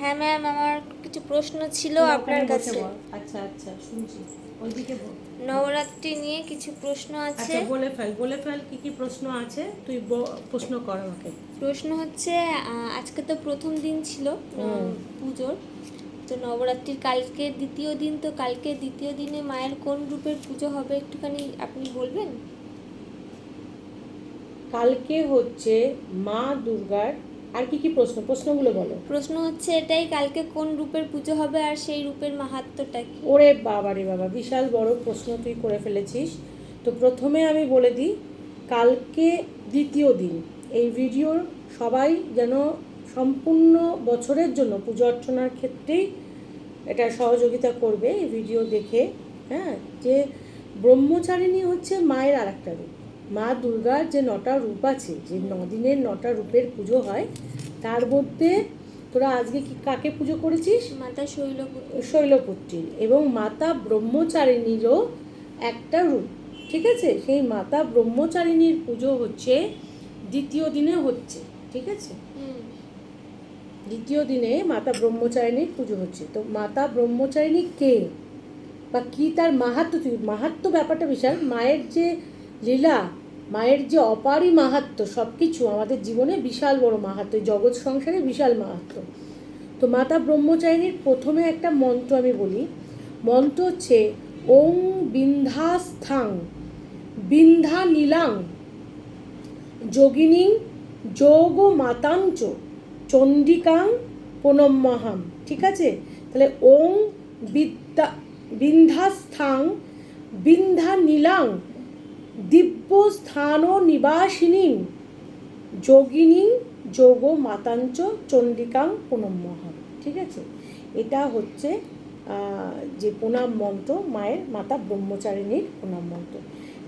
হ্যাঁ ম্যাম আমার কিছু প্রশ্ন ছিল আপনার কাছে। আচ্ছা আচ্ছা শুনছি। ওইদিকে বল। নবরাত্রি নিয়ে কিছু প্রশ্ন আছে? আচ্ছা বলে ফেল বলে ফেল কি কি প্রশ্ন আছে? তুই প্রশ্ন কর আমাকে। প্রশ্ন হচ্ছে আজকে তো প্রথম দিন ছিল পুজোর। তো নবরাত্রির কালকে দ্বিতীয় দিন তো কালকে দ্বিতীয় দিনে মায়ের কোন রূপের পুজো হবে একটুখানি আপনি বলবেন? কালকে হচ্ছে মা দুর্গার আর কি কি প্রশ্ন? প্রশ্নগুলো বলো। প্রশ্ন হচ্ছে এটাই কালকে কোন রূপের পুজো হবে আর সেই রূপের মাহাত্ম্যটা কি? ওরে বাবা রে বাবা বিশাল বড় প্রশ্ন তুই করে ফেলেছিস। তো প্রথমে আমি বলে দিই কালকে দ্বিতীয় দিন এই ভিডিওর সবাই যেন সম্পূর্ণ বছরের জন্য পুজো অর্চনার ক্ষেত্রেই এটা সহযোগিতা করবে এই ভিডিও দেখে হ্যাঁ? যে ব্রহ্মচারিণী হচ্ছে মায়ের আর একটা রূপ। মা দুর্গার যে নটা রূপ আছে যে দিনের নটা রূপের পুজো হয় তার মধ্যে তোরা আজকে কি কাকে পুজো করেছিস? মাতা শৈলপুত্র শৈলপুত্রীর। এবং মাতা ব্রহ্মচারিণীরও একটা রূপ ঠিক আছে? সেই মাতা ব্রহ্মচারিণীর পুজো হচ্ছে দ্বিতীয় দিনে হচ্ছে ঠিক আছে? দ্বিতীয় দিনে মাতা ব্রহ্মচারিণীর পুজো হচ্ছে। তো মাতা ব্রহ্মচারিণী কে? বা কি তার মাহাত্ম মাহাত্ম ব্যাপারটা বিশাল মায়ের যে লীলা, মায়ের যে অপারই মাহাত্ম সব কিছু আমাদের জীবনে বিশাল বড় মাহাত্ম জগৎ সংসারে বিশাল মাহাত্ম তো মাতা ব্রহ্মচারিণীর প্রথমে একটা মন্ত্র আমি বলি। মন্ত্র হচ্ছে, ওং বিন্ধাস্থাং বিন্ধা নীলাং যোগিনী যোগ মাতাঞ্চ চণ্ডিকাং প্রণম্যহাম ঠিক আছে? তাহলে ওং বিদ্যা, বিন্ধাস্থাং বিন্ধা নীলাং দিব্য স্থান নিবাসিনী যোগিনী যোগ মাতাঞ্চ চণ্ডিকাং প্রণম্যহাম ঠিক আছে? এটা হচ্ছে যে প্রণাম মন্ত্র মায়ের মাতা ব্রহ্মচারিণীর প্রণাম মন্ত্র।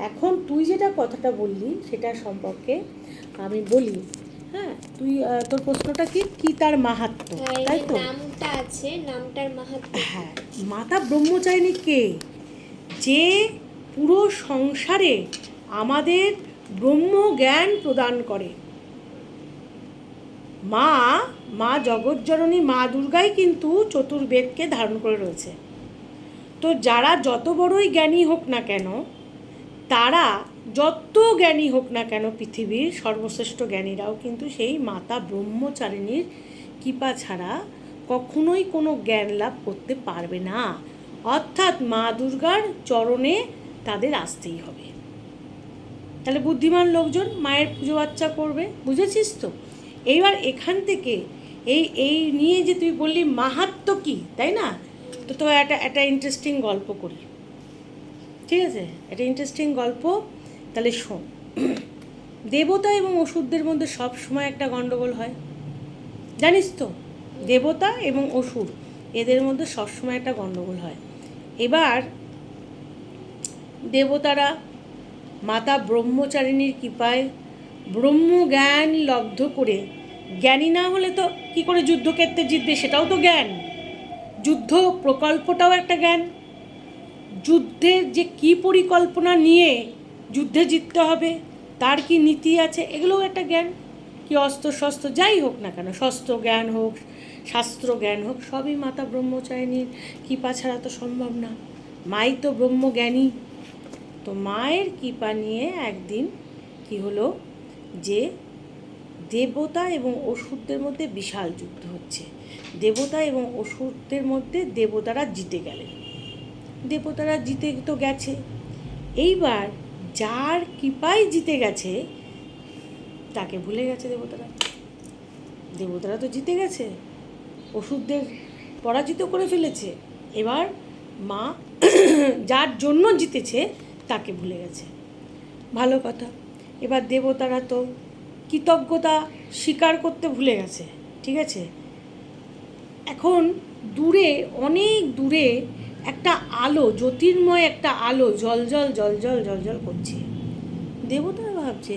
এখন তুই যেটা কথাটা বললি সেটা সম্পর্কে আমি বলি হ্যাঁ? তুই তোর প্রশ্নটা কি? কি তার মাহাত্ম? হ্যাঁ, তাই তো? নামটা আছে নামটার মাহাত্ম। হ্যাঁ মাতা ব্রহ্মচারিণী কে? যে পুরো সংসারে আমাদের ব্রহ্ম জ্ঞান প্রদান করে। মা মা জগজ্জননী মা দুর্গাই কিন্তু চতুর্বেদকে ধারণ করে রয়েছে। তো যারা যত বড়ই জ্ঞানী হোক না কেন, তারা যত জ্ঞানী হোক না কেন পৃথিবীর সর্বশ্রেষ্ঠ জ্ঞানীরাও কিন্তু সেই মাতা ব্রহ্মচারিণীর কৃপা ছাড়া কখনোই কোনো জ্ঞান লাভ করতে পারবে না। অর্থাৎ মা দুর্গার চরণে তাদের আসতেই হবে। তাহলে বুদ্ধিমান লোকজন মায়ের পুজো বাচ্চা করবে, বুঝেছিস তো? এইবার এখান থেকে এই এই নিয়ে যে তুই বললি মাহাত্ম কি, তাই না? তো তো একটা একটা ইন্টারেস্টিং গল্প করি। ঠিক আছে? একটা ইন্টারেস্টিং গল্প। তাহলে শোন। দেবতা এবং অসুরদের মধ্যে সব সময় একটা গণ্ডগোল হয়। জানিস তো? দেবতা এবং অসুর, এদের মধ্যে সবসময় একটা গণ্ডগোল হয়। এবার দেবতারা, মাতা ব্রহ্মচারিণীর কৃপায় ব্রহ্মজ্ঞান লব্ধ করে, জ্ঞানী না হলে তো কি করে যুদ্ধক্ষেত্রে জিতবে সেটাও তো জ্ঞান। যুদ্ধ প্রকল্পটাও একটা জ্ঞান। যুদ্ধের যে কি পরিকল্পনা নিয়ে যুদ্ধে জিততে হবে, তার কি নীতি আছে, এগুলোও একটা জ্ঞান। কি অস্ত্র শস্ত্র যাই হোক না কেন, শস্ত্র জ্ঞান হোক, শাস্ত্র জ্ঞান হোক, সবই মাতা ব্রহ্মচারিণীর কৃপা ছাড়া তো সম্ভব না। মাই তো ব্রহ্মজ্ঞানী। তো মায়ের কৃপা নিয়ে একদিন কি হলো যে দেবতা এবং অসুরদের মধ্যে বিশাল যুদ্ধ হচ্ছে। দেবতা এবং অসুরদের মধ্যে দেবতারা জিতে গেলেন। দেবতারা জিতে তো গেছে। এইবার যার কৃপায় জিতে গেছে, তাকে ভুলে গেছে দেবতারা। দেবতারা তো জিতে গেছে ওষুধদের পরাজিত করে ফেলেছে। এবার মা যার জন্য জিতেছে তাকে ভুলে গেছে। ভালো কথা। এবার দেবতারা তো কৃতজ্ঞতা স্বীকার করতে ভুলে গেছে, ঠিক আছে? এখন দূরে, অনেক দূরে একটা আলো, জ্যোতির্ময় একটা আলো জল জল জল জল জল জল করছে। দেবতারা ভাবছে,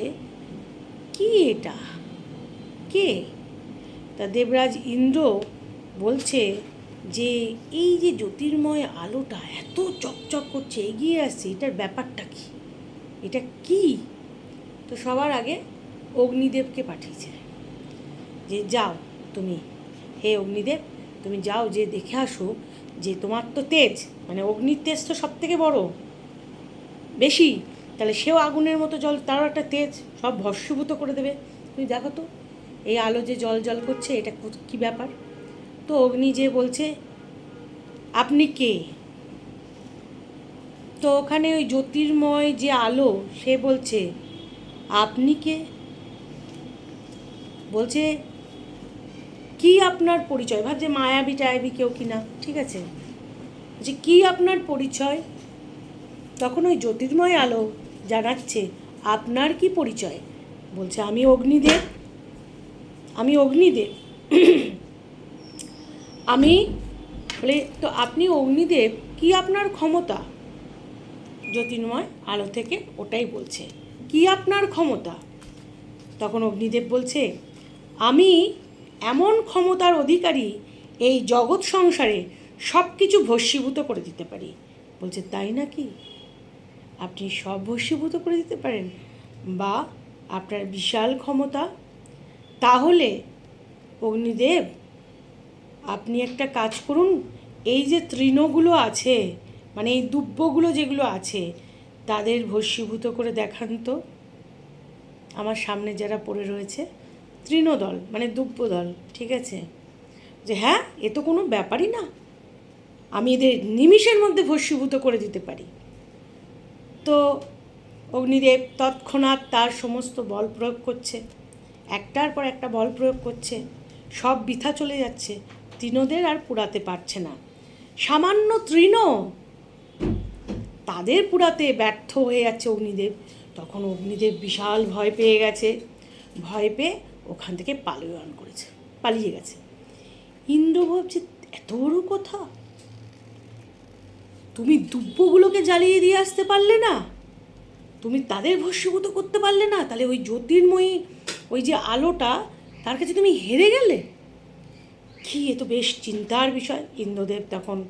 কি এটা? কে? তা দেবরাজ ইন্দ্র বলছে যে এই যে জ্যোতির্ময় আলোটা এত চকচক করছে, এগিয়ে আসছে, এটার ব্যাপারটা কি? এটা কি? তো সবার আগে অগ্নিদেবকে পাঠিয়েছে। যে যাও তুমি। হে অগ্নিদেব, তুমি যাও যে দেখে আসো যে তোমার তো তেজ মানে অগ্নির তেজ তো সব থেকে বড়। বেশি। তাহলে সেও আগুনের মতো জল, তারও একটা তেজ, সব ভস্মীভূত করে দেবে। তুমি দেখো তো, এই আলো যে জল জল করছে, এটা কী ব্যাপার? তো অগ্নি যে বলছে, আপনি কে? তো ওখানে ওই জ্যোতির্ময় যে আলো, সে বলছে, আপনি কে? বলছে, কি আপনার পরিচয়? ভাবছে, মায়াবী টায়াবি কেউ কিনা ঠিক আছে? যে কি আপনার পরিচয়? তখন ওই জ্যোতির্ময় আলো জানাচ্ছে, আপনার কি পরিচয়? বলছে, আমি অগ্নিদেব। আমি অগ্নিদেব। আমি বলে, তো আপনি অগ্নিদেব, কি আপনার ক্ষমতা? জ্যোতির্ময় আলো থেকে ওটাই বলছে, কি আপনার ক্ষমতা? তখন অগ্নিদেব বলছে, আমি এমন ক্ষমতার অধিকারী এই জগৎ সংসারে সব কিছু ভস্মীভূত করে দিতে পারি। বলছে, তাই নাকি? আপনি সব ভস্মীভূত করে দিতে পারেন বা আপনার বিশাল ক্ষমতা। তাহলে অগ্নিদেব আপনি একটা কাজ করুন, এই যে তৃণগুলো আছে মানে এই দুব্বগুলো যেগুলো আছে, তাদের ভস্মীভূত করে দেখান তো। আমার সামনে যারা পড়ে রয়েছে, তৃণদল মানে দুব্বদল, ঠিক আছে? যে হ্যাঁ এ তো কোনো ব্যাপারই না। আমি এদের নিমিষের মধ্যে ভস্মীভূত করে দিতে পারি। তো অগ্নিদেব তৎক্ষণাৎ তার সমস্ত বল প্রয়োগ করছে। একটার পর একটা বল প্রয়োগ করছে। সব বৃথা চলে যাচ্ছে। তৃণদের আর পুরাতে পারছে না। সামান্য তৃণ তাদের পুরাতে ব্যর্থ হয়ে যাচ্ছে অগ্নিদেব। তখন অগ্নিদেব বিশাল ভয় পেয়ে গেছে। ভয় পেয়ে ওখান থেকে পালায়ন করেছে, পালিয়ে গেছে। ইন্দ্র ভাবছে, এত বড় কথা? তুমি দুব্বগুলোকে জ্বালিয়ে দিয়ে আসতে পারলে না? তুমি তাদের ভস্মীভূত করতে পারলে না? তাহলে ওই জ্যোতির্ময়ী, ওই যে আলোটা, তার কাছে তুমি হেরে গেলে? কি, এ তো বেশ চিন্তার বিষয়। ইন্দ্রদেব তখন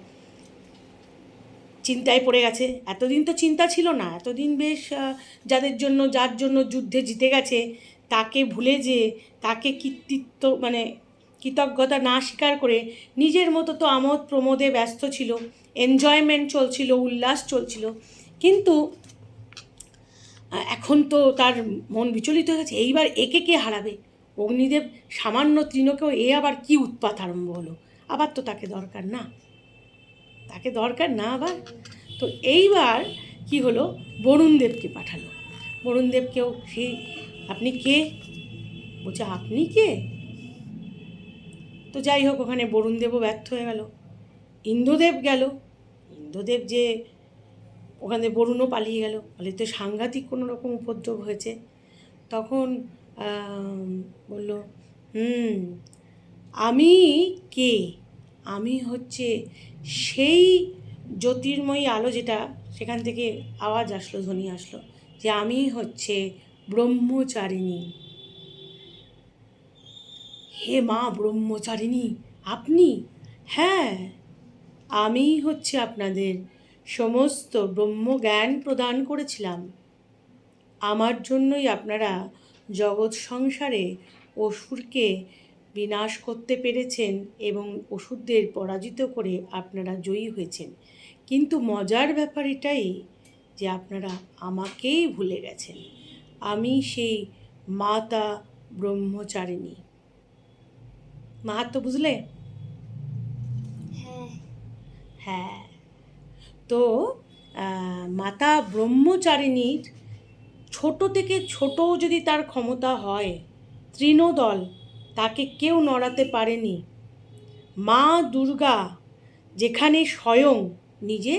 চিন্তায় পড়ে গেছে। এতদিন তো চিন্তা ছিল না। এতদিন বেশ যাদের জন্য, যার জন্য যুদ্ধে জিতে গেছে, তাকে ভুলে যে তাকে কৃতিত্ব মানে কৃতজ্ঞতা না স্বীকার করে নিজের মতো তো আমোদ প্রমোদে ব্যস্ত ছিল। এনজয়মেন্ট চলছিল, উল্লাস চলছিল। কিন্তু এখন তো তার মন বিচলিত হয়ে গেছে। এইবার একে কে হারাবে? অগ্নিদেব সামান্য তৃণকেও এ আবার কি উৎপাত আরম্ভ হলো? আবার তো তাকে দরকার না। তাকে দরকার না আবার? তো এইবার কি হলো? বরুণদেবকে পাঠালো। বরুণদেবকেও সেই আপনি কে? বলছে, আপনি কে? তো যাই হোক, ওখানে বরুণদেবও ব্যর্থ হয়ে গেল। ইন্দ্রদেব গেল। ইন্দ্রদেব যে, ওখানে বরুণও পালিয়ে গেল। বলে তো সাংঘাতিক কোনো রকম উপদ্রব হয়েছে। তখন বলল, হুম, আমি কে? আমি হচ্ছে সেই জ্যোতির্ময়ী আলো যেটা সেখান থেকে আওয়াজ আসলো, ধ্বনি আসলো, যে আমি হচ্ছে ব্রহ্মচারিণী। হে মা ব্রহ্মচারিণী, আপনি? হ্যাঁ আমি হচ্ছে আপনাদের সমস্ত ব্রহ্মজ্ঞান প্রদান করেছিলাম। আমার জন্যই আপনারা জগৎ সংসারে অসুরকে বিনাশ করতে পেরেছেন এবং অসুরদের পরাজিত করে আপনারা জয়ী হয়েছেন। কিন্তু মজার ব্যাপার এটাই যে আপনারা আমাকেই ভুলে গেছেন। আমি সেই মাতা ব্রহ্মচারিণী। মাহাত্ম বুঝলে? হ্যাঁ। হ্যাঁ। তো মাতা ব্রহ্মচারিণীর ছোট থেকে ছোট যদি তার ক্ষমতা হয়, তৃণদল তাকে কেউ নড়াতে পারেনি। মা দুর্গা যেখানে স্বয়ং নিজে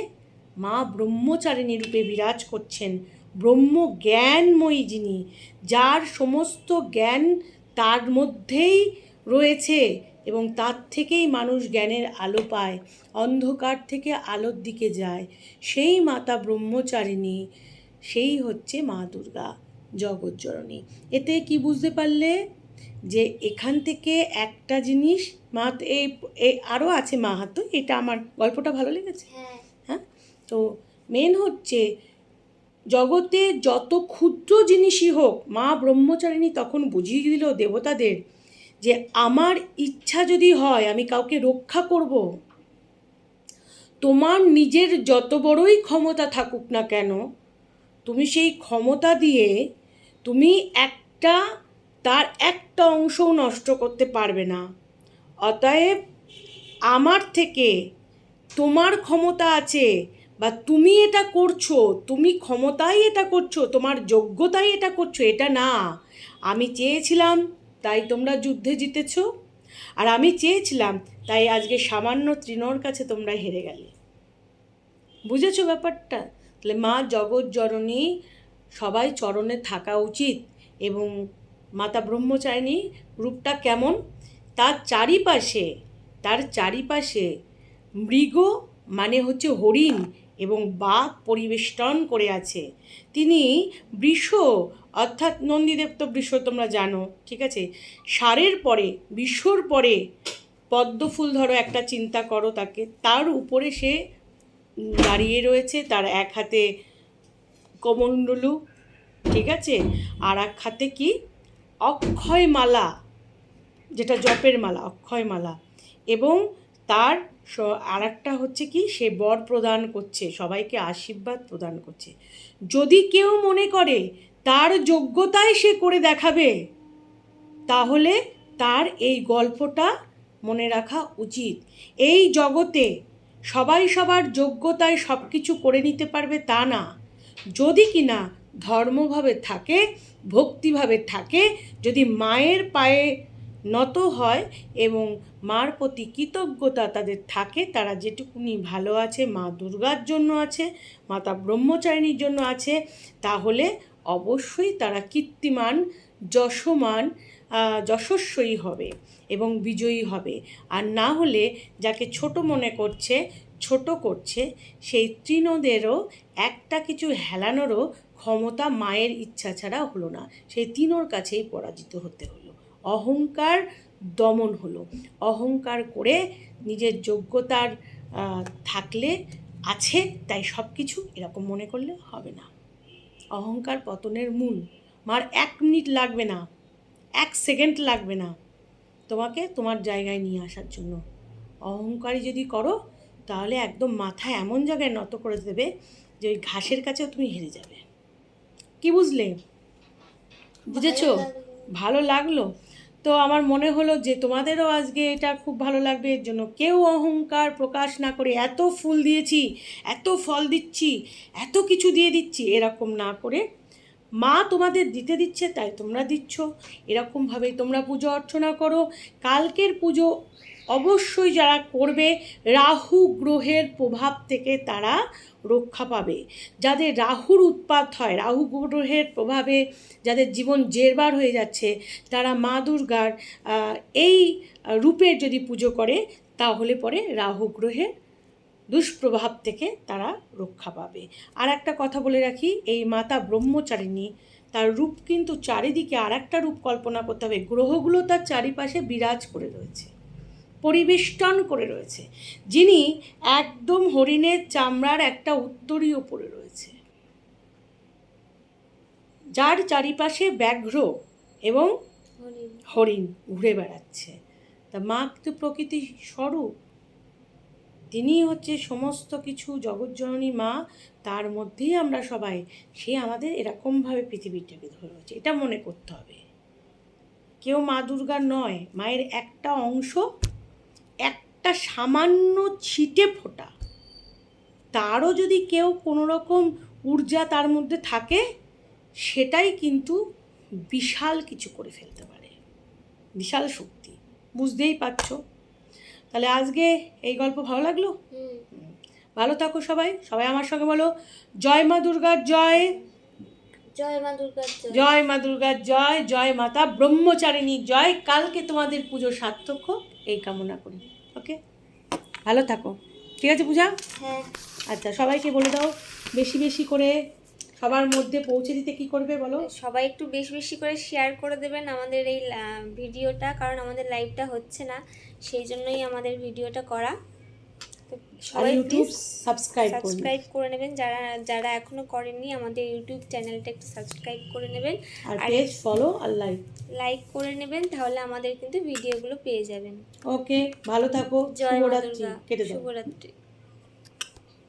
মা ব্রহ্মচারিণী রূপে বিরাজ করছেন, ব্রহ্ম জ্ঞানময়ী যিনি, যার সমস্ত জ্ঞান তার মধ্যেই রয়েছে এবং তার থেকেই মানুষ জ্ঞানের আলো পায়, অন্ধকার থেকে আলোর দিকে যায়। সেই মাতা ব্রহ্মচারিণী সেই হচ্ছে মা দুর্গা জগজ্জননী। এতে কি বুঝতে পারলে? যে এখান থেকে একটা জিনিস মা এই এই আরও আছে মাহাত্ম এটা আমার গল্পটা ভালো লেগেছে? হ্যাঁ। হ্যাঁ? তো মেন হচ্ছে জগতে যত ক্ষুদ্র জিনিসই হোক মা ব্রহ্মচারিণী তখন বুঝিয়ে দিল দেবতাদের যে আমার ইচ্ছা যদি হয় আমি কাউকে রক্ষা করব। তোমার নিজের যত বড়ই ক্ষমতা থাকুক না কেন তুমি সেই ক্ষমতা দিয়ে তুমি একটা, তার একটা অংশও নষ্ট করতে পারবে না। অতএব আমার থেকে তোমার ক্ষমতা আছে বা তুমি এটা করছ, তুমি ক্ষমতাই এটা করছ, তোমার যোগ্যতাই এটা করছ, এটা না। আমি চেয়েছিলাম তাই তোমরা যুদ্ধে জিতেছ, আর আমি চেয়েছিলাম তাই আজকে সামান্য তৃণর কাছে তোমরা হেরে গেলে। বুঝেছ ব্যাপারটা? তাহলে মা জগৎ জননী সবাই চরণে থাকা উচিত এবং মাতা ব্রহ্মচারিণী রূপটা কেমন? তার চারিপাশে তার চারিপাশে মৃগ মানে হচ্ছে হরিণ এবং বাঘ পরিবেষ্টন করে আছে। তিনি বৃষ, অর্থাৎ নন্দীদেব তো বৃষ তোমরা জানো, ঠিক আছে? সারের পরে বিশ্বর পরে পদ্ম ফুল ধরো একটা চিন্তা করো তাকে, তার উপরে সে দাঁড়িয়ে রয়েছে, তার এক হাতে কমণ্ডলু ঠিক আছে? আর এক হাতে কি? অক্ষয় মালা যেটা জপের মালা অক্ষয় মালা এবং তার আর একটা হচ্ছে কি? সে বর প্রদান করছে, সবাইকে আশীর্বাদ প্রদান করছে। যদি কেউ মনে করে তার যোগ্যতায় সে করে দেখাবে, তাহলে তার এই গল্পটা মনে রাখা উচিত। এই জগতে সবাই সবার যোগ্যতায় সব কিছু করে নিতে পারবে তা না। যদি কিনা ধর্মভাবে থাকে, ভক্তিভাবে থাকে, যদি মায়ের পায়ে নত হয় এবং মার প্রতি কৃতজ্ঞতা তাদের থাকে, তারা যেটুকুনি ভালো আছে, মা দুর্গার জন্য আছে, মাতা ব্রহ্মচারিণীর জন্য আছে, তাহলে অবশ্যই তারা কীর্তিমান, যশমান যশস্বী হবে এবং বিজয়ী হবে। আর না হলে যাকে ছোট মনে করছে, ছোট করছে, সেই তৃণদেরও একটা কিছু হেলানোরও ক্ষমতা মায়ের ইচ্ছা ছাড়া হলো না। সেই তিনোর কাছেই পরাজিত হতে হলো। অহংকার দমন হলো। অহংকার করে নিজের যোগ্যতার থাকলে আছে, তাই সব কিছু এরকম মনে করলে হবে না। অহংকার পতনের মূল। মার এক মিনিট লাগবে না। এক সেকেন্ড লাগবে না তোমাকে তোমার জায়গায় নিয়ে আসার জন্য। অহংকারী যদি করো, তাহলে একদম মাথা এমন জায়গায় নত করে দেবে যে ওই ঘাসের কাছেও তুমি হেরে যাবে। কি বুঝলে? বুঝেছ? ভালো লাগল। তো আমার মনে হলো যে তোমাদেরও আজকে এটা খুব ভালো লাগবে। এর জন্য কেউ অহংকার প্রকাশ না করে এত ফুল দিয়েছি, এত ফল দিচ্ছি, এত কিছু দিয়ে দিচ্ছি, এরকম না করে মা তোমাদের দিতে দিচ্ছে, তাই তোমরা দিচ্ছ। এরকমভাবেই তোমরা পুজো অর্চনা করো। কালকের পুজো অবশ্যই যারা করবে, রাহু গ্রহের প্রভাব থেকে তারা রক্ষা পাবে। যাদের রাহুর উৎপাত হয়, রাহু গ্রহের প্রভাবে যাদের জীবন জেরবার হয়ে যাচ্ছে, তারা মা দুর্গার এই রূপের যদি পুজো করে, তাহলে পরে রাহু গ্রহের দুষ্প্রভাব থেকে তারা রক্ষা পাবে। আর একটা কথা বলে রাখি এই মাতা ব্রহ্মচারিণী তার রূপ কিন্তু চারিদিকে আর একটা রূপ কল্পনা করতে হবে। গ্রহগুলো তার চারিপাশে বিরাজ করে রয়েছে পরিবেষ্টন করে রয়েছে। যিনি একদম হরিণের চামড়ার একটা উত্তরীয় পড়ে রয়েছে। যার চারিপাশে ব্যাঘ্র এবং হরিণ। হরিণ ঘুরে বেড়াচ্ছে। তা মা কিন্তু প্রকৃতি স্বরূপ। তিনি হচ্ছে সমস্ত কিছু জগৎজননী মা, তার মধ্যেই আমরা সবাই। সে আমাদের এরকমভাবে পৃথিবীটাকে ধরে রয়েছে। এটা মনে করতে হবে। কেউ মা দুর্গা নয়, মায়ের একটা অংশ, একটা সামান্য ছিটে ফোটা। তারও যদি কেউ কোনো রকম ঊর্জা তার মধ্যে থাকে, সেটাই কিন্তু বিশাল কিছু করে ফেলতে পারে। বিশাল শক্তি। বুঝতেই পারছ? তাহলে আজকে এই গল্প ভালো লাগল? ভালো থাকো সবাই। সবাই আমার সঙ্গে বলো জয় মা দুর্গার জয়। জয় মা দুর্গার জয়। জয় মা দুর্গার জয় জয় মাতা ব্রহ্মচারিণী জয়। কালকে তোমাদের পুজো সার্থক হোক এই কামনা করি। ওকে? ভালো থাকো। ঠিক আছে পূজা? হ্যাঁ। আচ্ছা সবাইকে বলে দাও বেশি বেশি করে সবার মধ্যে পৌঁছে দিতে কি করবে বলো? সবাই একটু বেশি বেশি করে শেয়ার করে দেবেন আমাদের এই ভিডিওটা কারণ আমাদের লাইভটা হচ্ছে না। সেই জন্যই আমাদের ভিডিওটা করা। সবাই ইউটিউব সাবস্ক্রাইব করুন সাবস্ক্রাইব করে নেবেন। যারা যারা এখনও করেননি আমাদের ইউটিউব চ্যানেলটা একটু সাবস্ক্রাইব করে নেবেন। আর পেজ ফলো আর লাইক লাইক করে নেবেন তাহলে আমাদের কিন্তু ভিডিওগুলো পেয়ে যাবেন। ওকে ভালো থাকো। জয় শুভরাত্রি। কেটে দাও। শুভরাত্রি।